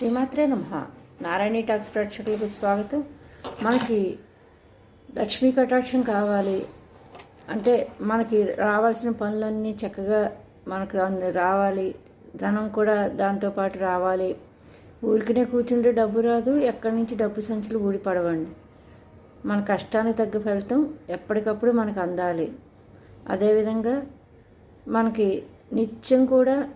శ్రీమాత్రే నమ. నారాయణి టాక్స్ ప్రేక్షకులకు స్వాగతం. మనకి లక్ష్మీ కటాక్షం కావాలి. అంటే మనకి రావాల్సిన పనులన్నీ చక్కగా మనకు అంద- రావాలి. ధనం కూడా దాంతోపాటు రావాలి. ఊరికనే కూర్చుంటే డబ్బు రాదు. ఎక్కడి నుంచి డబ్బు సంచులు ఊడిపడవండి మన కష్టానికి తగ్గ ఫలితం ఎప్పటికప్పుడు మనకు అందాలి. అదేవిధంగా మనకి నిత్యం కూడా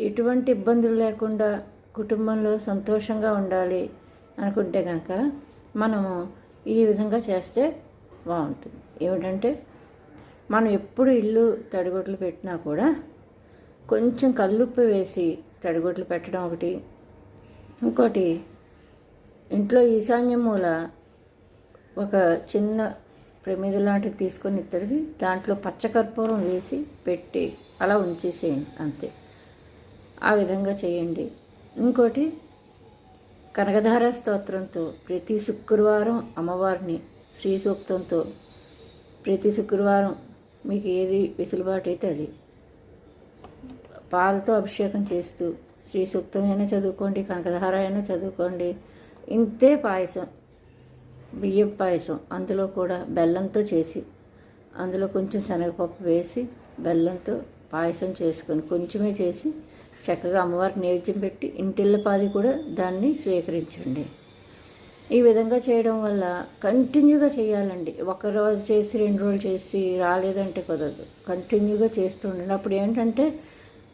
ఎటువంటి ఇబ్బందులు లేకుండా కుటుంబంలో సంతోషంగా ఉండాలి అనుకుంటే కనుక మనము ఈ విధంగా చేస్తే బాగుంటుంది. ఏమిటంటే మనం ఎప్పుడు ఇల్లు తడిగొట్లు పెట్టినా కూడా కొంచెం కల్లుప్పు వేసి తడిగొట్లు పెట్టడం ఒకటి. ఇంకోటి ఇంట్లో ఈశాన్య మూల ఒక చిన్న ప్రమిద లాంటిది తీసుకొని ఇత్తడిది దాంట్లో పచ్చకర్పూరం వేసి పెట్టి అలా ఉంచేసేయండి అంతే. ఆ విధంగా చేయండి. ఇంకోటి కనకధార స్తోత్రంతో ప్రతి శుక్రవారం అమ్మవారిని శ్రీ సూక్తంతో ప్రతి శుక్రవారం మీకు ఏది వెసులుబాటు అయితే అది. పాలతో అభిషేకం చేస్తూ శ్రీ సూక్తం అయినా చదువుకోండి కనకధార అయినా చదువుకోండి. ఇంతే పాయసం బియ్యం పాయసం అందులో కూడా బెల్లంతో చేసి అందులో కొంచెం శనగపప్పు వేసి బెల్లంతో పాయసం చేసుకొని కొంచెమే చేసి చక్కగా అమ్మవారికి నైవేద్యం పెట్టి ఇంటిల్లపాది కూడా దాన్ని స్వీకరించండి. ఈ విధంగా చేయడం వల్ల కంటిన్యూగా చేయాలండి. ఒక రోజు చేసి రెండు రోజులు చేసి రాలేదంటే కుదరదు. కంటిన్యూగా చేస్తూ ఉండండి. అప్పుడు ఏంటంటే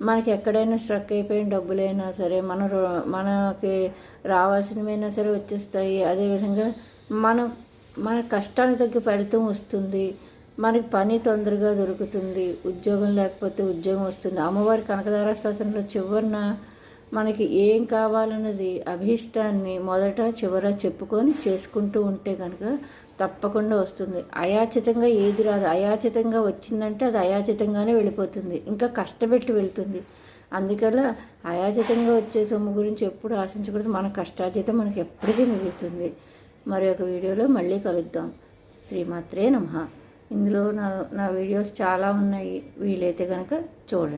మనకి ఎక్కడైనా స్ట్రక్ అయిపోయిన డబ్బులైనా సరే మన రో- మనకి రావాల్సినవైనా సరే వచ్చేస్తాయి. అదేవిధంగా మనం మన కష్టానికి తగ్గ ఫలితం వస్తుంది. మనకి పని తొందరగా దొరుకుతుంది ఉద్యోగం లేకపోతే ఉద్యోగం వస్తుంది. అమ్మవారి కనకదార స్తోత్రంలో చివరిన మనకి ఏం కావాలన్నది అభీష్టాన్ని మొదట చివర చెప్పుకొని చేసుకుంటూ ఉంటే కనుక తప్పకుండా వస్తుంది. అయాచితంగా ఏది రాదు. అయాచితంగా వచ్చిందంటే అది అయాచితంగానే వెళ్ళిపోతుంది. ఇంకా కష్టపెట్టి వెళ్తుంది. అందుకలా అయాచితంగా వచ్చే సొమ్ము గురించి ఎప్పుడు ఆశించకూడదు. మన కష్టార్జితం మనకి ఎప్పటికీ మిగులుతుంది. మరి ఒక వీడియోలో మళ్ళీ కలుద్దాం. శ్రీమాత్రే నమ. ఇందులో నా నా వీడియోస్ చాలా ఉన్నాయి. వీలైతే కనుక చూడండి.